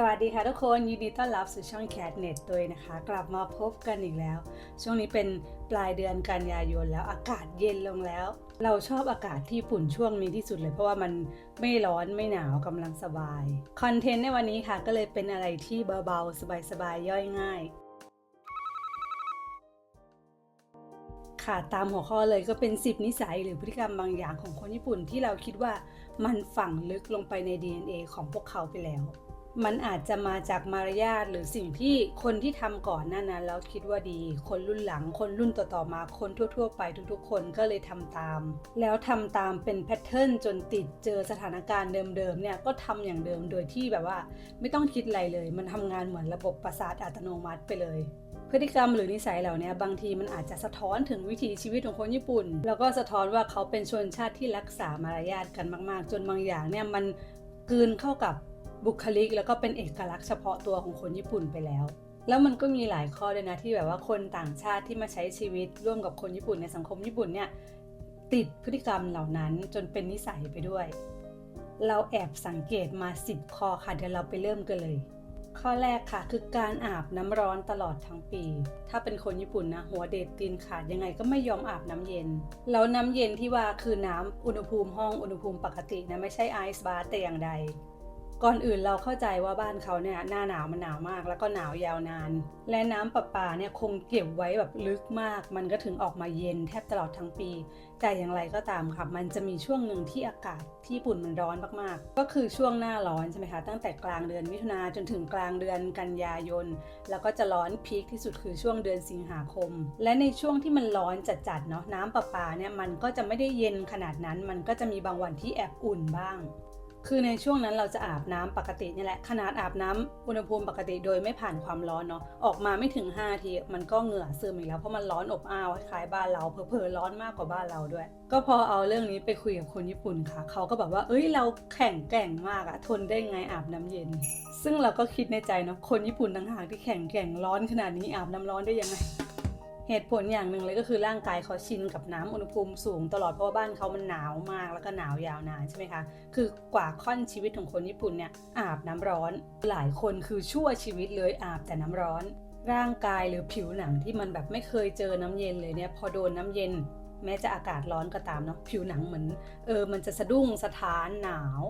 สวัสดีค่ะทุกคนยินดีต้อนรับสู่ช่อง Cat Net ด้วยนะคะ กลับมาพบกันอีกแล้ว ช่วงนี้เป็นปลายเดือนกันยายนแล้วอากาศเย็นลงแล้ว เราชอบอากาศที่ญี่ปุ่นช่วงนี้ที่สุดเลย เพราะว่ามันไม่ร้อนไม่หนาวกำลังสบายคอนเทนต์ในวันนี้ค่ะก็เลยเป็นอะไรที่เบาๆ สบายๆ ย่อยง่าย ค่ะตามหัวข้อเลยก็เป็น 10 นิสัยหรือพฤติกรรมบางอย่างของคนญี่ปุ่นที่เราคิดว่ามันฝังลึกลงไปใน DNA ของพวกเขาไปแล้ว มันอาจจะมาจากมารยาทหรือสิ่งที่คนที่ทำก่อนหน้านั้นแล้วคิดว่าดี คนรุ่นหลัง คนรุ่นต่อๆมาคนทั่ว ๆ ไปทุกๆ คนก็เลยทำตาม แล้วทำตามเป็นแพทเทิร์นจนติดเจอสถานการณ์เดิมๆเนี่ยก็ทำอย่างเดิมโดยที่แบบว่า ไม่ต้องคิดอะไรเลย มันทำงานเหมือนระบบประสาทอัตโนมัติไปเลยพฤติกรรมหรือนิสัยเหล่านี้บางทีมันอาจจะสะท้อนถึงวิถีชีวิตของคนญี่ปุ่น แล้วก็สะท้อนว่าเขาเป็นชนชาติที่รักษามารยาทกันมาก ๆ จนบางอย่างเนี่ยมันกืนเข้ากับ บุคลิกแล้วก็เป็นเอกลักษณ์เฉพาะตัวของคนญี่ปุ่นไปแล้ว แล้วมันก็มีหลายข้อด้วยนะที่แบบว่าคนต่างชาติที่มาใช้ชีวิตร่วมกับคนญี่ปุ่นในสังคมญี่ปุ่นเนี่ยติดพฤติกรรมเหล่านั้นจนเป็นนิสัยไปด้วย เราแอบสังเกตมา10ข้อค่ะเดี๋ยวเราไปเริ่มกันเลย ข้อแรกค่ะคือการอาบน้ำร้อนตลอดทั้งปี ถ้าเป็นคนญี่ปุ่นนะหัวเด็ดตีนขาดยังไงก็ไม่ยอมอาบน้ำเย็น แล้วน้ำเย็นที่ว่าคือน้ำอุณหภูมิห้องอุณหภูมิปกตินะไม่ใช่ไอซ์บาร์แต่อย่างใด ก่อนอื่นเราเข้าใจว่าบ้านเขาเนี่ยหน้าหนาวมันหนาวมาก แล้วก็หนาวยาวนาน และน้ำประปาเนี่ยคงเก็บไว้แบบลึกมาก มันก็ถึงออกมาเย็นแทบตลอดทั้งปี แต่อย่างไรก็ตามค่ะมันจะมีช่วงหนึ่งที่อากาศที่ญี่ปุ่นมันร้อนมากๆ ก็คือช่วงหน้าร้อนใช่ไหมคะตั้งแต่กลางเดือนมิถุนาจนถึงกลางเดือนกันยายน แล้วก็จะร้อนพีคที่สุดคือช่วงเดือนสิงหาคม และในช่วงที่มันร้อนจัดๆเนาะน้ำประปาเนี่ยมันก็จะไม่ได้เย็นขนาดนั้น มันก็จะมีบางวันที่แอบอุ่นบ้าง คือในช่วงนั้นเราจะอาบน้ำปกตินี่แหละ ขนาดอาบน้ำอุณหภูมิปกติโดยไม่ผ่านความร้อนเนาะ ออกมาไม่ถึง5ทีมันก็เหงื่อซึมอีกแล้วเพราะมันร้อนอบอ้าวคล้ายบ้านเราเผลอๆร้อนมากกว่าบ้านเราด้วย ก็พอเอาเรื่องนี้ไปคุยกับคนญี่ปุ่นค่ะ เขาก็แบบว่า เอ้ยเราแข็งแกร่งมากอะทนได้ไงอาบน้ำเย็น ซึ่งเราก็คิดในใจเนาะคนญี่ปุ่นต่างหากที่แข็งแกร่งร้อนขนาดนี้อาบน้ำร้อนได้ยังไง เหตุผลอย่างหนึ่งเลยก็คือร่างกายเขาชินกับน้ำอุณหภูมิสูงตลอดเพราะว่าบ้านเขามันหนาวมากแล้วก็หนาวยาวนานใช่ไหมคะ คือกว่าค่อนชีวิตของคนญี่ปุ่นเนี่ยอาบน้ำร้อน หลายคนคือชั่วชีวิตเลยอาบแต่น้ำร้อน ร่างกายหรือผิวหนังที่มันแบบไม่เคยเจอน้ำเย็นเลยเนี่ยพอโดนน้ำเย็น แม้จะอากาศร้อนก็ตามเนาะผิวหนังเหมือนเออมันจะสะดุ้งสะท้านหนาว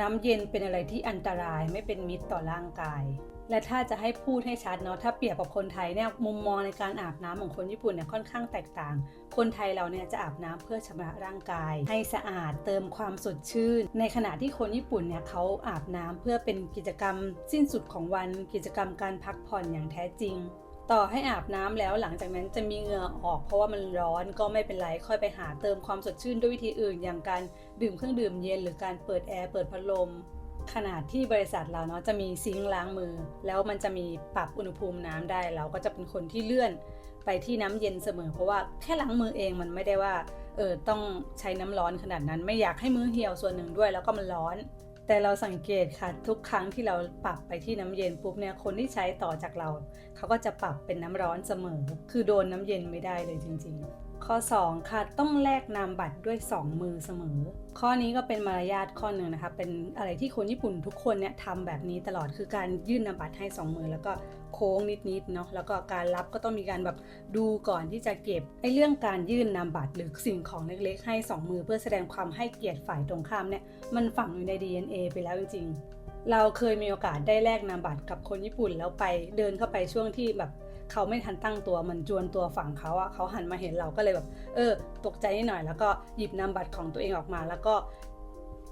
น้ำเย็นเป็นอะไรที่อันตรายไม่เป็นมิตรต่อร่างกาย และถ้าจะให้พูดให้ชัดเนาะถ้าเปรียบกับคนไทยเนี่ยมุมมองในการอาบน้ำของคนญี่ปุ่นเนี่ยค่อนข้างแตกต่าง คนไทยเราเนี่ยจะอาบน้ำเพื่อชำระร่างกาย ให้สะอาดเติมความสดชื่น ในขณะที่คนญี่ปุ่นเนี่ยเขาอาบน้ำเพื่อเป็นกิจกรรมสิ้นสุดของวันกิจกรรมการพักผ่อนอย่างแท้จริงต่อให้อาบน้ำแล้วหลังจากนั้นจะมีเหงื่อออก เพราะว่ามันร้อนก็ไม่เป็นไร ค่อยไปหาเติมความสดชื่นด้วยวิธีอื่น อย่างการดื่มเครื่องดื่มเย็นหรือการเปิดแอร์เปิดพัดลม ขนาดที่บริษัทเราเนาะจะมีซิงค์ล้างมือ แล้วมันจะมีปรับอุณหภูมิน้ำได้ เราก็จะเป็นคนที่เลื่อนไปที่น้ำเย็นเสมอ เพราะว่าแค่ล้างมือเองมันไม่ได้ว่าเออต้องใช้น้ำร้อนขนาดนั้น ไม่อยากให้มือเหี่ยวส่วนหนึ่งด้วย แล้วก็มันร้อน แต่เราสังเกตค่ะ ทุกครั้งที่เราปรับไปที่น้ำเย็นปุ๊บเนี่ยคนที่ใช้ต่อจากเรา เขาก็จะปรับเป็นน้ำร้อนเสมอ คือโดนน้ำเย็นไม่ได้เลยจริง ๆ ข้อ 2 ค่ะ ต้องแลกนามบัตรด้วย 2 มือเสมอ ข้อนี้ก็เป็นมารยาทข้อหนึ่งนะคะ เป็นอะไรที่คนญี่ปุ่นทุกคนเนี่ยทำแบบนี้ตลอดคือการยื่นนามบัตรให้ 2 มือ แล้วก็โค้งนิดๆเนาะแล้วก็การรับก็ต้องมีการแบบดูก่อนที่จะเก็บไอ้เรื่องการยื่นนามบัตรหรือสิ่งของเล็กๆ ให้ 2 มือเพื่อแสดงความให้เกียรติฝ่ายตรงข้ามเนี่ยมันฝังอยู่ใน DNA ไปแล้วจริงๆเราเคยมีโอกาสได้แลกนามบัตรกับคนญี่ปุ่นแล้วไปเดินเข้าไปช่วงที่แบบ เขาไม่ทันตั้งตัวมันจวนตัวฝั่งเขาอะเขาหันมาเห็นเราก็เลยแบบเออ ตกใจนิดหน่อย แล้วก็หยิบนามบัตรของตัวเองออกมา แล้วก็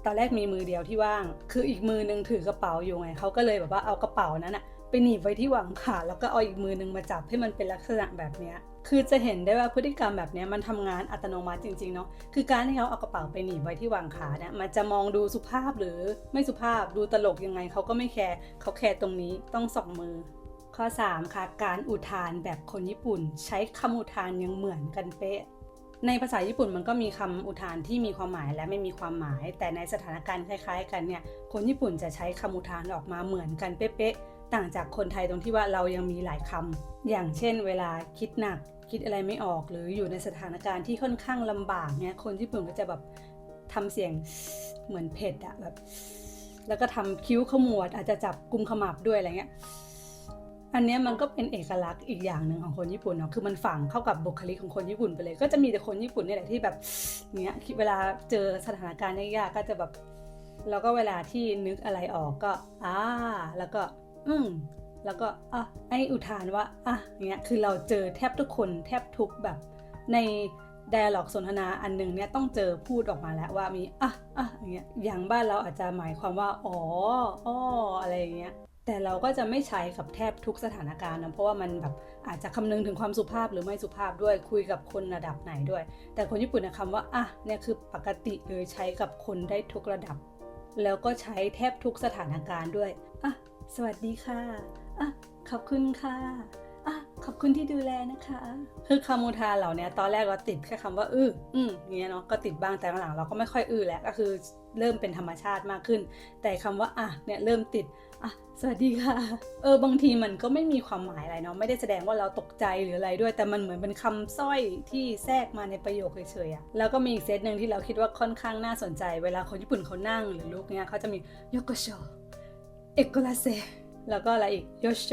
ตอนแรกมีมือเดียวที่ว่าง คืออีกมือนึงถือกระเป๋าอยู่ไงเขาก็เลยแบบว่าเอากระเป๋านั้นอะไปหนีบไว้ที่หวังขาแล้วก็เอาอีกมือนึงมาจับให้มันเป็นลักษณะแบบเนี้ยคือจะเห็นได้ว่าพฤติกรรมแบบนี้มันทำงานอัตโนมัติจริงๆเนาะคือการที่เขาเอากระเป๋าไปหนีบไว้ที่วางขาเนี่ยมันจะมองดูสุภาพหรือไม่สุภาพดูตลกยังไงเขาก็ไม่แคร์เขาแคร์ตรงนี้ต้องสองมือ ข้อ 3 ค่ะ การอุทานแบบคนญี่ปุ่น ใช้คำอุทานยังเหมือนกันเป๊ะ ในภาษาญี่ปุ่นมันก็มีคำอุทานที่มีความหมายและไม่มีความหมาย แต่ในสถานการณ์คล้าย ๆ กันเนี่ย คนญี่ปุ่นจะใช้คำอุทานออกมาเหมือนกันเป๊ะๆ ต่างจากคนไทยตรงที่ว่าเรายังมีหลายคำ อย่างเช่น เวลาคิดหนัก คิดอะไรไม่ออกหรืออยู่ในสถานการณ์ที่ค่อนข้างลำบากเนี่ย คนญี่ปุ่นก็จะแบบทำเสียงเหมือนเผ็ดอะแบบ แล้วก็ทำคิ้วขมวดอาจจะจับกุมขมับด้วยอะไรเงี้ย อันนี้มันก็เป็นเอกลักษณ์อีกอย่างหนึ่งของคนญี่ปุ่นเนาะ คือมันฝังเข้ากับบุคลิกของคนญี่ปุ่นไปเลย ก็จะมีแต่คนญี่ปุ่นนี่แหละที่แบบเนี้ยเวลาเจอสถานการณ์ยากๆก็จะแบบ แล้วก็เวลาที่นึกอะไรออกก็อ่าแล้วก็ อืมแล้วก็อะไออุทานว่าอะเงี้ยคือเราเจอแทบทุกคนแทบทุกแบบใน d ด a l ล็อกสนทนาอันหนึ่งเนี่ยต้องเจอพูดออกมาแล้วว่ามีอะอะอย่างเงี้ยอย่างบ้านเราอาจจะหมายความว่า อ๋ออ้ออะไรอย่างเงี้ย แต่เราก็จะไม่ใช้กับแทบทุกสถานการณ์นะเพราะว่ามันแบบอาจจะคำนึงถึงความสุภาพหรือไม่สุภาพด้วยคุยกับคนระดับไหนด้วย แต่คนญี่ปุ่นนะคำว่าอะเนี่ยคือปกติเลยใช้กับคนได้ทุกระดับ แล้วก็ใช้แทบทุกสถานการณ์ด้วยอะสวัสดีค่ะอะขอบคุณค่ะอะ ขอบคุณที่ดูแลนะคะ คือคำอุทานเหล่านี้ตอนแรกเราติดแค่คำว่า อื้ออืมเงี้ยเนาะก็ติดบ้างแต่หลังเราก็ไม่ค่อยอื้อแล้วก็คือเริ่มเป็นธรรมชาติมากขึ้น แต่คำว่าอะเนี่ยเริ่มติดอะสวัสดีค่ะ เออบางทีมันก็ไม่มีความหมายอะไรเนาะไม่ได้แสดงว่าเราตกใจหรืออะไรด้วย แต่มันเหมือนเป็นคำสร้อยที่แทรกมาในประโยคเฉยๆอะแล้วก็มีอีกเซตหนึ่งที่เราคิดว่าค่อนข้างน่าสนใจ เวลาคนญี่ปุ่นเขานั่งหรือลุกเนี่ยเขาจะมีโยโกโชเอกลาเซแล้วก็อะไรอีกโยโช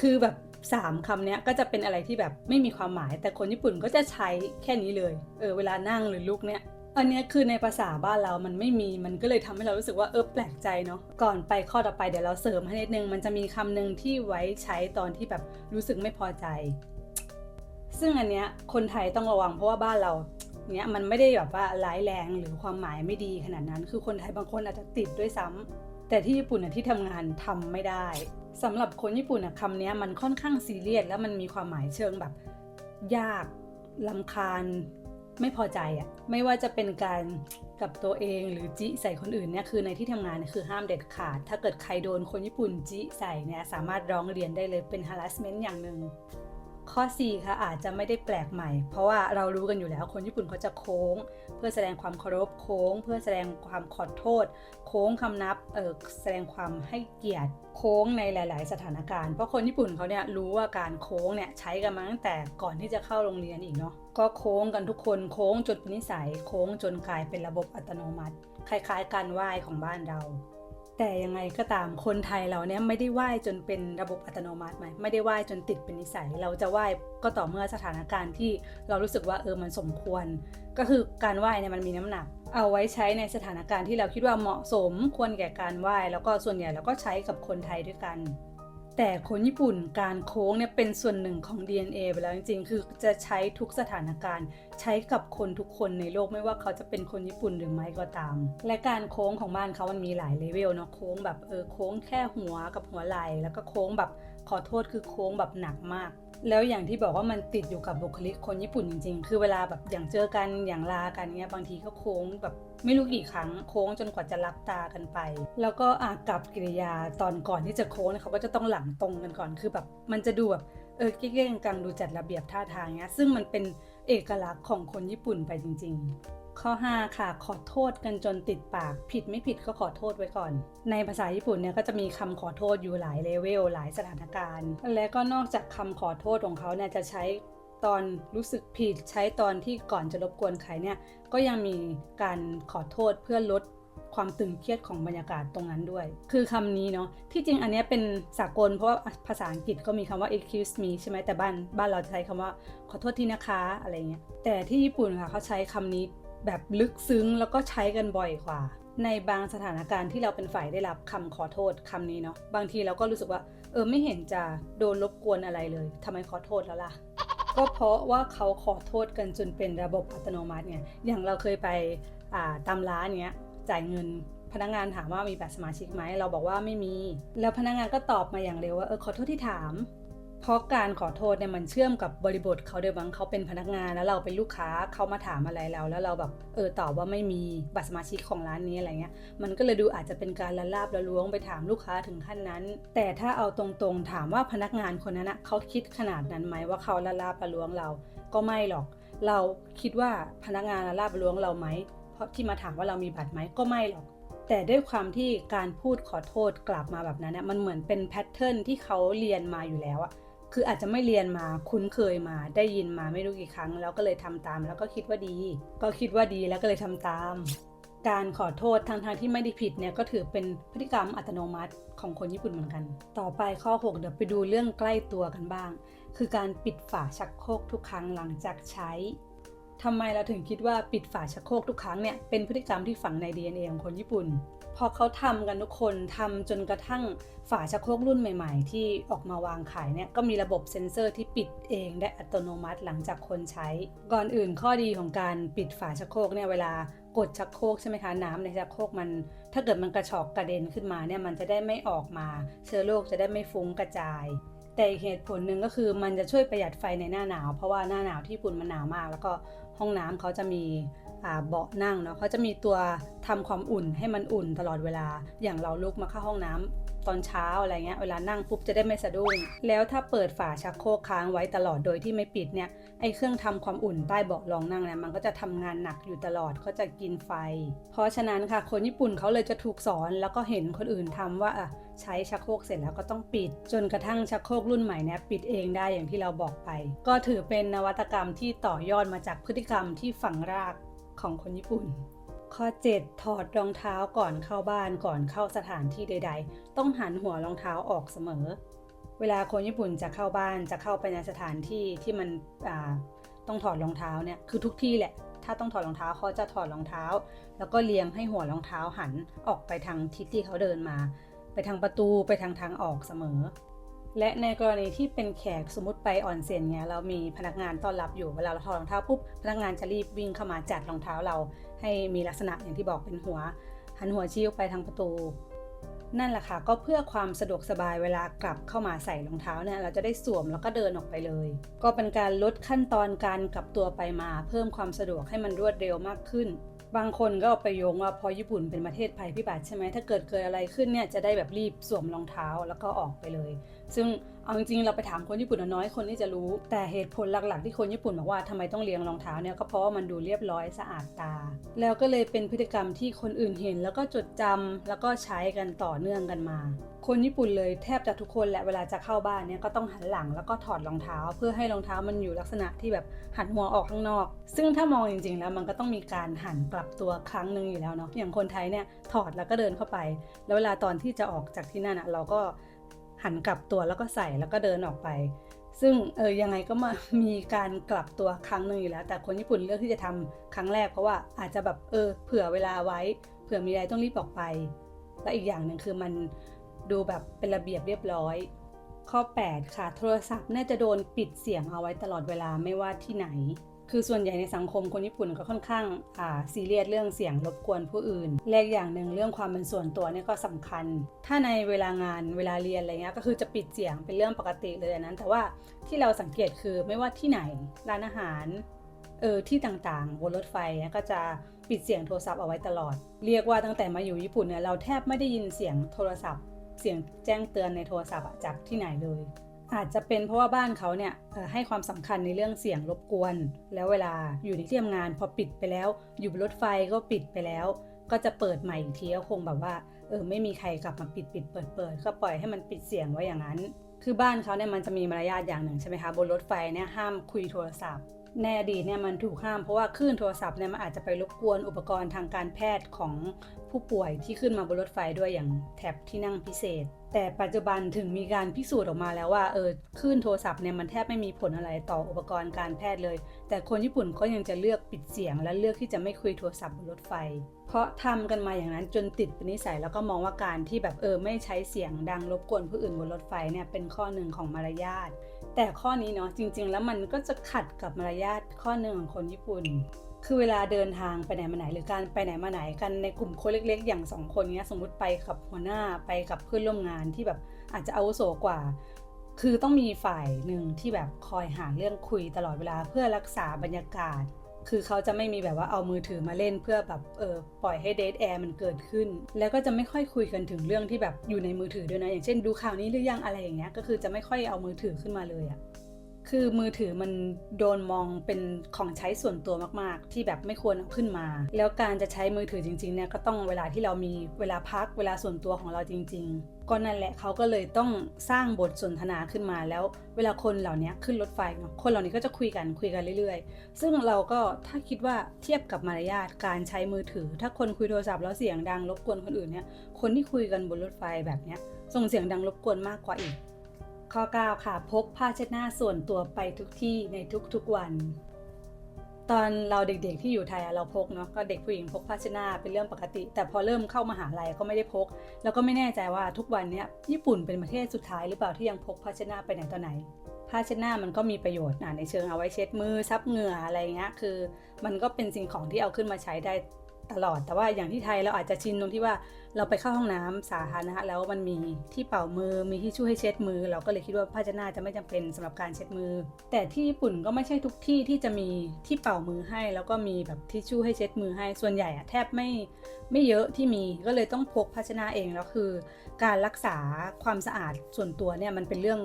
คือแบบ สามคำเนี้ยก็จะเป็นอะไรที่แบบไม่มีความหมาย แต่คนญี่ปุ่นก็จะใช้แค่นี้เลย เออ เวลานั่งหรือลุกเนี่ยอันนี้คือในภาษาบ้านเรามันไม่มี มันก็เลยทำให้เรารู้สึกว่าเออแปลกใจเนาะ ก่อนไปข้อต่อไปเดี๋ยวเราเสริมให้นิดนึง มันจะมีคำหนึ่งที่ไว้ใช้ตอนที่แบบรู้สึกไม่พอใจ ซึ่งอันเนี้ยคนไทยต้องระวังเพราะว่าบ้านเราเนี้ยมันไม่ได้แบบว่าร้ายแรงหรือความหมายไม่ดีขนาดนั้น คือคนไทยบางคนอาจจะติดด้วยซ้ำแต่ที่ญี่ปุ่นที่ทำงานทำไม่ได้ สำหรับคนญี่ปุ่นนะคำนี้มันค่อนข้างซีเรียสแล้วมันมีความหมายเชิงแบบ ยากลำคาญ ไม่พอใจอะไม่ว่าจะเป็นการกับตัวเองหรือจิใส่คนอื่นเนี่ยคือในที่ทำงานคือห้ามเด็ดขาด ถ้าเกิดใครโดนคนญี่ปุ่นจิใส่เนี่ยสามารถร้องเรียนได้เลยเป็น harassment อย่างหนึ่งข้อ 4 ค่ะอาจจะไม่ได้แปลกใหม่ เพราะว่าเรารู้กันอยู่แล้วคนญี่ปุ่นเขาจะโค้ง เพื่อแสดงความเคารพโค้ง เพื่อแสดงความขอโทษ โค้งคำนับเออแสดงความให้เกียรติโค้งในหลาย ๆ สถานการณ์ เพราะคนญี่ปุ่นเขาเนี่ยรู้ว่าการโค้งเนี่ยใช้กันมาตั้งแต่ก่อนที่จะเข้าโรงเรียนอีกเนาะก็โค้งกันทุกคนโค้งจนเป็นนิสัย โค้งจนกลายเป็นระบบอัตโนมัติ คล้าย ๆ การไหว้ของบ้านเรา แต่ยังไงก็ตามคนไทยเราเนี่ยไม่ได้ไหว้จนเป็นระบบอัตโนมัติไหมไม่ได้ไหว้จนติดเป็นนิสัย เราจะไหว้ก็ต่อเมื่อสถานการณ์ที่เรารู้สึกว่าเออมันสมควร ก็คือการไหว้เนี่ยมันมีน้ำหนัก เอาไว้ใช้ในสถานการณ์ที่เราคิดว่าเหมาะสม ควรแก่การไหว้แล้วก็ส่วนใหญ่เราก็ใช้กับคนไทยด้วยกัน แต่คนญี่ปุ่นการโค้งเนี่ยเป็นส่วนหนึ่งของ DNA ไปแล้วจริงๆ คือจะใช้ทุกสถานการณ์ ใช้กับคนทุกคนในโลกไม่ว่าเขาจะเป็นคนญี่ปุ่นหรือไม่ก็ตาม และการโค้งของบ้านเขามันมีหลายเลเวลเนาะโค้งแบบเออโค้งแค่หัวกับหัวไหล่แล้วก็โค้งแบบขอโทษคือโค้งแบบหนักมาก แล้วอย่างที่บอกว่ามันติดอยู่กับบุคลิกคนญี่ปุ่นจริงๆ คือเวลาแบบอย่างเจอกันอย่างลากันเนี้ยบางทีก็โค้งแบบไม่รู้กี่ครั้งโค้งจนกว่าจะรับตากันไป แล้วก็อากับกิริยาตอนก่อนที่จะโค้งเขาก็จะต้องหลังตรงกันก่อนคือแบบมันจะดูแบบเออเก้งๆกังดูจัดระเบียบท่าทางเนี้ยซึ่งมันเป็นเอกลักษณ์ของคนญี่ปุ่นไปจริง ๆ ข้อ 5 ค่ะ ขอโทษกันจนติดปาก ผิดไม่ผิดก็ขอโทษไว้ก่อน ในภาษาญี่ปุ่นเนี่ยก็จะมีคำขอโทษอยู่หลายเลเวลหลายสถานการณ์ และก็นอกจากคำขอโทษของเขาเนี่ยจะใช้ตอนรู้สึกผิดใช้ตอนที่ก่อนจะรบกวนใครเนี่ยก็ยังมีการขอโทษเพื่อลดความตึงเครียดของบรรยากาศตรงนั้นด้วย คือคำนี้เนาะ ที่จริงอันนี้เป็นสากลเพราะว่าภาษาอังกฤษก็มีคำว่า excuse me ใช่ไหมแต่บ้านบ้านเราจะใช้คำว่าขอโทษทีนะคะอะไรเงี้ย แต่ที่ญี่ปุ่นค่ะเขาใช้คำนี้ แบบลึกซึ้งแล้วก็ใช้กันบ่อยกว่า ในบางสถานการณ์ที่เราเป็นฝ่ายได้รับคำขอโทษคำนี้เนาะบางทีเราก็รู้สึกว่า เออไม่เห็นจะโดนรบกวนอะไรเลยทำไมขอโทษแล้วล่ะก็เพราะว่าเขาขอโทษกันจนเป็นระบบอัตโนมัติไงอย่างเราเคยไปอ่าตามร้านเนี้ยจ่ายเงินพนักงานถามว่ามีบัตรสมาชิกไหมเราบอกว่าไม่มี แล้วพนักงานก็ตอบมาอย่างเร็วว่าเออขอโทษที่ถาม เพราะการขอโทษเนี่ยมันเชื่อมกับบริบทเขาด้วยบางเขาเป็นพนักงานแล้วเราเป็นลูกค้าเขามาถามอะไรเราแล้วเราแบบเออตอบว่าไม่มีบัตรสมาชิกของร้านนี้อะไรเงี้ยมันก็เลยดูอาจจะเป็นการละลาบละล้วงไปถามลูกค้าถึงขั้นนั้น แต่ถ้าเอาตรงๆ ถามว่าพนักงานคนนั้นนะเขาคิดขนาดนั้นไหมว่าเขาละลาบละล้วงเรา ก็ไม่หรอก เราคิดว่าพนักงานละลาบละล้วงเราไหมเพราะที่มาถามว่าเรามีบัตรไหมก็ไม่หรอกแต่ด้วยความที่การพูดขอโทษกลับมาแบบนั้นเนี่ยมันเหมือนเป็นแพทเทิร์นที่เขาเรียนมาอยู่แล้วอะ คืออาจจะไม่เรียนมาคุ้นเคยมาได้ยินมาไม่รู้กี่ครั้ง แล้วก็เลยทำตาม แล้วก็คิดว่าดี ก็คิดว่าดีแล้วก็เลยทำตาม การขอโทษทางทางที่ไม่ได้ผิดเนี่ยก็ถือเป็นพฤติกรรมอัตโนมัติของคนญี่ปุ่นเหมือนกัน ต่อไปข้อ 6 เดี๋ยวไปดูเรื่องใกล้ตัวกันบ้าง คือการปิดฝาชักโครกทุกครั้งหลังจากใช้ ทำไมเราถึงคิดว่าปิดฝาชักโครกทุกครั้งเนี่ยเป็นพฤติกรรมที่ฝังใน DNA ของคนญี่ปุ่น พอเขาทำกันทุกคนทำจนกระทั่งฝาชักโครกรุ่นใหม่ ๆ ที่ออกมาวางขายเนี่ยก็มีระบบเซ็นเซอร์ที่ปิดเองได้อัตโนมัติหลังจากคนใช้ ก่อนอื่นข้อดีของการปิดฝาชักโครกเนี่ยเวลากดชักโครกใช่ไหมคะน้ำในชักโครกมัน ถ้าเกิดมันกระชอกกระเด็นขึ้นมาเนี่ยมันจะได้ไม่ออกมา เชื้อโรคจะได้ไม่ฟุ้งกระจายแต่อีกเหตุผลหนึ่งก็คือมันจะช่วยประหยัดไฟในหน้าหนาว เพราะว่าหน้าหนาวที่ญี่ปุ่นมันหนาวมาก แล้วก็ ห้องน้ำเขาจะมีเบาะนั่งเนาะเขาจะมีตัวทำความอุ่นให้มันอุ่นตลอดเวลาอย่างเราลุกมาเข้าห้องน้ำ ตอนเช้าอะไรเงี้ยเวลานั่งปุ๊บจะได้ไม่สะดุ้ง แล้วถ้าเปิดฝาชักโครกค้างไว้ตลอดโดยที่ไม่ปิดเนี่ยไอ้เครื่องทำความอุ่นใต้เบาะรองนั่งเนี่ยมันก็จะทำงานหนักอยู่ตลอดก็จะกินไฟ เพราะฉะนั้นค่ะคนญี่ปุ่นเขาเลยจะถูกสอนแล้วก็เห็นคนอื่นทำว่าอะใช้ชักโครกเสร็จแล้วก็ต้องปิด จนกระทั่งชักโครกรุ่นใหม่เนี่ยปิดเองได้อย่างที่เราบอกไป ก็ถือเป็นนวัตกรรมที่ต่อยอดมาจากพฤติกรรมที่ฝังรากของคนญี่ปุ่น ข้อ 7 ถอดรองเท้าก่อนเข้าบ้านก่อนเข้าสถานที่ใด ๆ ต้องหันหัวรองเท้าออกเสมอ เวลาคนญี่ปุ่นจะเข้าบ้านจะเข้าไปในสถานที่ที่มันต้องถอดรองเท้าเนี่ยคือทุกที่แหละ ถ้าต้องถอดรองเท้าเขาจะถอดรองเท้า แล้วก็เลียงให้หัวรองเท้าหันออกไปทางทิศที่เขาเดินมา ไปทางประตูไปทางทางออกเสมอ และในกรณีที่เป็นแขกสมมติไปออนเซ็นเนี่ยเรามีพนักงานต้อนรับอยู่เวลาเราถอดรองเท้าปุ๊บพนักงานจะรีบวิ่งเข้ามาจัดรองเท้าเรา ให้มีลักษณะอย่างที่บอกเป็นหัว หันหัวชี้ออกไปทางประตู นั่นแหละค่ะก็เพื่อความสะดวกสบายเวลากลับเข้ามาใส่รองเท้าเนี่ยเราจะได้สวมแล้วก็เดินออกไปเลย ก็เป็นการลดขั้นตอนการกลับตัวไปมา เพิ่มความสะดวกให้มันรวดเร็วมากขึ้น บางคนก็เอาไปโยงว่าพอญี่ปุ่นเป็นประเทศภัยพิบัติใช่ไหมถ้าเกิดเกิดอะไรขึ้นเนี่ยจะได้แบบรีบสวมรองเท้าแล้วก็ออกไปเลยซึ่งเอาจริงๆเราไปถามคนญี่ปุ่นน้อยคนที่จะรู้ แต่เหตุผลหลักๆที่คนญี่ปุ่นบอกว่าทำไมต้องเลียงรองเท้าเนี่ยก็เพราะว่ามันดูเรียบร้อยสะอาดตา แล้วก็เลยเป็นพฤติกรรมที่คนอื่นเห็น แล้วก็จดจำแล้วก็ใช้กันต่อเนื่องกันมา คนญี่ปุ่นเลยแทบจะทุกคนแหละเวลาจะเข้าบ้านเนี่ยก็ต้องหันหลังแล้วก็ถอดรองเท้า เพื่อให้รองเท้ามันอยู่ลักษณะที่แบบหันหัวออกข้างนอก ซึ่งถ้ามองจริงๆแล้วมันก็ต้องมีการหันกลับตัวครั้งหนึ่งอยู่แล้วเนาะอย่างคนไทยเนี่ยถอดแล้วก็เดินเข้าไป แล้วเวลาตอนที่จะออกจากที่นั่นอะเราก็ หันกลับตัวแล้วก็ใส่แล้วก็เดินออกไป ซึ่งเออยังไงก็มามีการกลับตัวครั้งหนึ่งอยู่แล้ว แต่คนญี่ปุ่นเลือกที่จะทำครั้งแรกเพราะว่าอาจจะแบบเออเผื่อเวลาไว้ เผื่อมีอะไรต้องรีบออกไป และอีกอย่างหนึ่งคือมันดูแบบเป็นระเบียบเรียบร้อย ข้อ 8 ค่ะ โทรศัพท์น่าจะโดนปิดเสียงเอาไว้ตลอดเวลาไม่ว่าที่ไหน คือส่วนใหญ่ในสังคมคนญี่ปุ่นก็ค่อนข้างอ่าซีเรียสเรื่องเสียงรบกวนผู้อื่นแลกอย่างหนึ่งเรื่องความเป็นส่วนตัวเนี่ยก็สำคัญ ถ้าในเวลางานเวลาเรียนอะไรเงี้ยก็คือจะปิดเสียงเป็นเรื่องปกติเลยนั้น แต่ว่าที่เราสังเกตคือไม่ว่าที่ไหนร้านอาหารเออที่ต่างๆ บนรถไฟเนี่ยก็จะปิดเสียงโทรศัพท์เอาไว้ตลอด เรียกว่าตั้งแต่มาอยู่ญี่ปุ่นเนี่ยเราแทบไม่ได้ยินเสียงโทรศัพท์ เสียงแจ้งเตือนในโทรศัพท์จากที่ไหนเลย อาจจะเป็นเพราะว่าบ้านเขาเนี่ยให้ความสำคัญในเรื่องเสียงรบกวน แล้วเวลาอยู่ในที่ทำงานพอปิดไปแล้ว อยู่บนรถไฟก็ปิดไปแล้ว ก็จะเปิดใหม่อีกทีก็คงแบบว่าเออไม่มีใครกลับมาปิดปิดเปิดเปิดก็ปล่อยให้มันปิดเสียงไว้อย่างนั้น คือบ้านเขาเนี่ยมันจะมีมารยาทอย่างหนึ่งใช่ไหมคะบนรถไฟเนี่ยห้ามคุยโทรศัพท์ ในอดีตเนี่ยมันถูกห้ามเพราะว่าคลื่นโทรศัพท์เนี่ยมันอาจจะไปรบกวนอุปกรณ์ทางการแพทย์ของผู้ป่วยที่ขึ้นมาบนรถไฟด้วยอย่างแท็บที่นั่งพิเศษ แต่ปัจจุบันถึงมีการพิสูจน์ออกมาแล้วว่าเออคลื่นโทรศัพท์เนี่ยมันแทบไม่มีผลอะไรต่ออุปกรณ์การแพทย์เลย แต่คนญี่ปุ่นก็ยังจะเลือกปิดเสียง และเลือกที่จะไม่คุยโทรศัพท์บนรถไฟ เพราะทำกันมาอย่างนั้นจนติดเป็นนิสัยแล้วก็มองว่าการที่แบบเออไม่ใช้เสียงดังรบกวนผู้อื่นบนรถไฟเนี่ยเป็นข้อหนึ่งของมารยาท แต่ข้อนี้เนาะจริง ๆ แล้วมันก็จะขัดกับมารยาทข้อหนึ่งของคนญี่ปุ่น คือเวลาเดินทางไปไหนมาไหนหรือการไปไหนมาไหนกันในกลุ่มคนเล็ก ๆ อย่างสองคนเนี้ยสมมติไปกับหัวหน้าไปกับเพื่อนร่วมงานที่แบบอาจจะอาวุโสกว่า คือต้องมีฝ่ายหนึ่งที่แบบคอยหาเรื่องคุยตลอดเวลาเพื่อรักษาบรรยากาศ คือเขาจะไม่มีแบบว่าเอามือถือมาเล่นเพื่อแบบเออปล่อยให้เดทแอร์มันเกิดขึ้น แล้วก็จะไม่ค่อยคุยกันถึงเรื่องที่แบบอยู่ในมือถือด้วยนะ อย่างเช่นดูข่าวนี้หรือยังอะไรอย่างเงี้ยก็คือจะไม่ค่อยเอามือถือขึ้นมาเลยอะคือมือถือมันโดนมองเป็นของใช้ส่วนตัวมากๆ ที่แบบไม่ควรเอาขึ้นมา แล้วการจะใช้มือถือจริงๆเนี่ยก็ต้องเวลาที่เรามีเวลาพักเวลาส่วนตัวของเราจริง ๆ ก็นั่นแหละเขาก็เลยต้องสร้างบทสนทนาขึ้นมาแล้ว เวลาคนเหล่านี้ขึ้นรถไฟเนาะคนเหล่านี้ก็จะคุยกันคุยกันเรื่อยๆ ซึ่งเราก็ถ้าคิดว่าเทียบกับมารยาทการใช้มือถือ ถ้าคนคุยโทรศัพท์แล้วเสียงดังรบกวนคนอื่นเนี่ยคนที่คุยกันบนรถไฟแบบเนี้ยส่งเสียงดังรบกวนมากกว่าอีก ข้อ 9 ค่ะพกผ้าเช็ดหน้าส่วนตัวไปทุกที่ในทุกๆวัน ตอนเราเด็กๆที่อยู่ไทยเราพกเนาะก็เด็กผู้หญิงพกผ้าเช็ดหน้าเป็นเรื่องปกติ แต่พอเริ่มเข้ามหาลัยก็ไม่ได้พก แล้วก็ไม่แน่ใจว่าทุกวันนี้ญี่ปุ่นเป็นประเทศสุดท้ายหรือเปล่าที่ยังพกผ้าเช็ดหน้าไปไหนต่อไหนผ้าเช็ดหน้ามันก็มีประโยชน์นะในเชิงเอาไว้เช็ดมือซับเหงื่ออะไรเงี้ยคือ มันก็เป็นสิ่งของที่เอาขึ้นมาใช้ได้ ตลอด แต่ว่าอย่างที่ไทยเราอาจจะชินตรงที่ว่าเราไปเข้าห้องน้ำสาธารณะแล้วมันมีที่เป่ามือมีที่ช่วยให้เช็ดมือ เราก็เลยคิดว่าผ้าชน้าจะไม่จำเป็นสำหรับการเช็ดมือ แต่ที่ญี่ปุ่นก็ไม่ใช่ทุกที่ที่จะมีที่เป่ามือให้ แล้วก็มีแบบที่ช่วยให้เช็ดมือให้ ส่วนใหญ่อะแทบไม่ไม่เยอะที่มีก็เลยต้องพกภาชนะเองแล้วคือ การรักษาความสะอาดส่วนตัวเนี่ยมันเป็นเรื่อง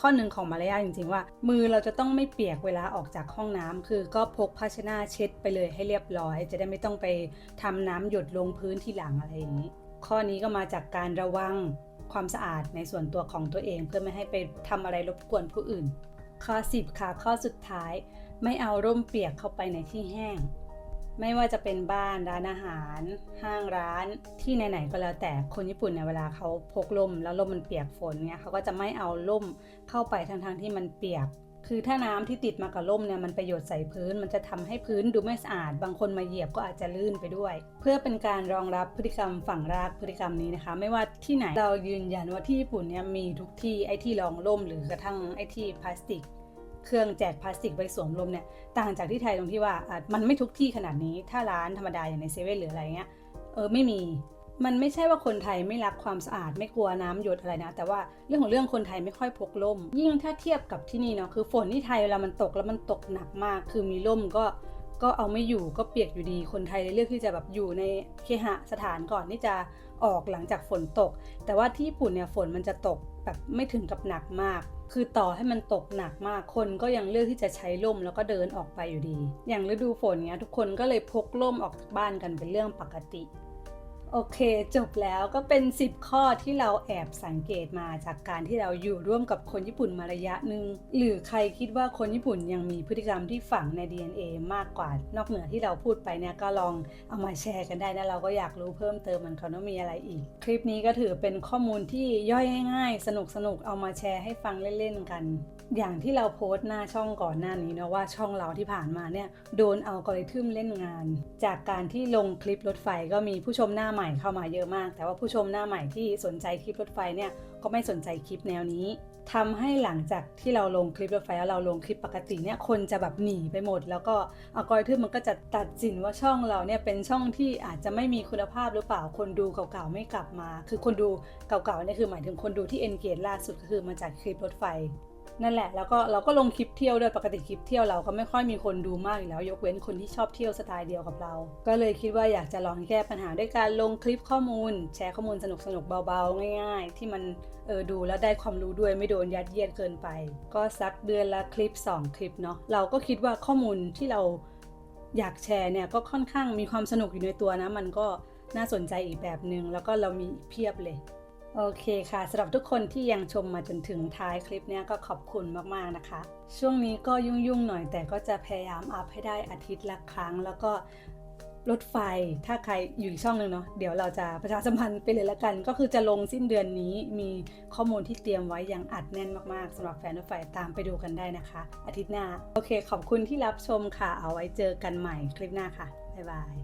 ข้อหนึ่งของมารยาทจริงๆว่า มือเราจะต้องไม่เปียกเวลาออกจากห้องน้ำคือก็พกภาชนะเช็ดไปเลยให้เรียบร้อย จะได้ไม่ต้องไปทำน้ำหยดลงพื้นที่หลังอะไรอย่างนี้ ข้อนี้ก็มาจากการระวังความสะอาดในส่วนตัวของตัวเอง เพื่อไม่ให้ไปทำอะไรรบกวนผู้อื่น ข้อ 10 ค่ะข้อสุดท้าย ไม่เอาร่มเปียกเข้าไปในที่แห้ง ไม่ว่าจะเป็นบ้านร้านอาหาร ห้างร้านที่ไหนๆก็แล้วแต่คนญี่ปุ่นเนี่ยเวลาเขาพกร่มแล้วร่มมันเปียกฝนเนี่ยเขาก็จะไม่เอาร่มเข้าไปทั้งๆที่มันเปียก คือถ้าน้ำที่ติดมากับร่มเนี่ยมันประโยชน์ใส่พื้น มันจะทำให้พื้นดูไม่สะอาด บางคนมาเหยียบก็อาจจะลื่นไปด้วย เพื่อเป็นการรองรับพฤติกรรมฝั่งรากพฤติกรรมนี้นะคะ ไม่ว่าที่ไหนเรายืนยันว่าที่ญี่ปุ่นเนี่ยมีทุกที่ไอ้ที่รองร่มหรือกระทั่งไอ้ที่พลาสติก เครื่องแจกพลาสติกไว้สวมลมเนี่ยต่างจากที่ไทยตรงที่ว่ามันไม่ทุกที่ขนาดนี้ถ้าร้านธรรมดาอย่างในเซเว่นหรืออะไรเงี้ยเออไม่มีมันไม่ใช่ว่าคนไทยไม่รักความสะอาดไม่กลัวน้ำหยดอะไรนะ แต่ว่าเรื่องของเรื่องคนไทยไม่ค่อยพกร่ม ยิ่งถ้าเทียบกับที่นี่เนาะคือฝนที่ไทยเวลามันตกแล้วมันตกหนักมาก คือมีร่มก็ก็เอาไม่อยู่ก็เปียกอยู่ดีคนไทยเลยเลือกที่จะแบบอยู่ในเคหสถานก่อนที่จะออกหลังจากฝนตก แต่ว่าที่ญี่ปุ่นเนี่ยฝนมันจะตกแบบไม่ถึงกับหนักมาก คือต่อให้มันตกหนักมากคนก็ยังเลือกที่จะใช้ร่มแล้วก็เดินออกไปอยู่ดี อย่างฤดูฝนเนี้ยทุกคนก็เลยพกร่มออกจากบ้านกันเป็นเรื่องปกติ โอเคจบแล้วก็เป็น 10 ข้อที่เราแอบสังเกตมาจากการที่เราอยู่ร่วมกับคนญี่ปุ่นมาระยะหนึ่งหรือใครคิดว่าคนญี่ปุ่นยังมีพฤติกรรมที่ฝังใน DNA มากกว่านอกเหนือที่เราพูดไปเนี่ยก็ลองเอามาแชร์กันได้นะเราก็อยากรู้เพิ่มเติมเหมันเขาว่ามีอะไรอีก คลิปนี้ก็ถือเป็นข้อมูลที่ย่อยง่าย ๆ สนุกๆเอามาแชร์ให้ฟังเล่นๆกัน อย่างที่เราโพสต์หน้าช่องก่อนหน้านี้นะว่าช่องเราที่ผ่านมาเนี่ยโดนอัลกอริทึมเล่นงาน จากการที่ลงคลิปรถไฟก็มีผู้ชมหน้าใหม่เข้ามาเยอะมาก แต่ว่าผู้ชมหน้าใหม่ที่สนใจคลิปรถไฟเนี่ยก็ไม่สนใจคลิปแนวนี้ทำให้หลังจากที่เราลงคลิปรถไฟแล้วเราลงคลิปปกติเนี่ยคนจะแบบหนีไปหมด แล้วก็อัลกอริทึมมันก็จะตัดสินว่าช่องเราเนี่ยเป็นช่องที่อาจจะไม่มีคุณภาพหรือเปล่าคนดูเก่าๆไม่กลับมา คือคนดูเก่าๆเนี่ยคือหมายถึงคนดูที่เอนเกจล่าสุดก็คือมาจากคลิปรถไฟ นั่นแหละ แล้วก็เราก็ลงคลิปเที่ยวด้วยปกติคลิปเที่ยวเราก็ไม่ค่อยมีคนดูมากอยู่แล้ว ยกเว้นคนที่ชอบเที่ยวสไตล์เดียวกับเรา ก็เลยคิดว่าอยากจะลองแก้ปัญหาด้วยการลงคลิปข้อมูล แชร์ข้อมูลสนุกๆเบาๆ ง่ายๆ ที่มันเออดูแล้วได้ความรู้ด้วยไม่โดนยัดเยียดเกินไป ก็สักเดือนละคลิป 2 คลิปเนาะเราก็คิดว่าข้อมูลที่เราอยากแชร์เนี่ยก็ค่อนข้างมีความสนุกอยู่ในตัวนะ มันก็น่าสนใจอีกแบบหนึง่งแล้วก็เรามีเพียบเลย โอเคค่ะสำหรับทุกคนที่ยังชมมาจนถึงท้ายคลิปเนี้ยก็ขอบคุณมากๆนะคะ ช่วงนี้ก็ยุ่งๆหน่อยแต่ก็จะพยายามอัพให้ได้อาทิตย์ละครั้ง แล้วก็รถไฟถ้าใครอยู่อีกช่องหนึ่งเนาะเดี๋ยวเราจะประชาสัมพันธ์ไปเลยละกัน ก็คือจะลงสิ้นเดือนนี้มีข้อมูลที่เตรียมไว้อย่างอัดแน่นมากๆสำหรับแฟนรถไฟตามไปดูกันได้นะคะ อาทิตย์หน้า โอเค ขอบคุณที่รับชมค่ะ เอาไว้เจอกันใหม่คลิปหน้าค่ะบ๊ายบาย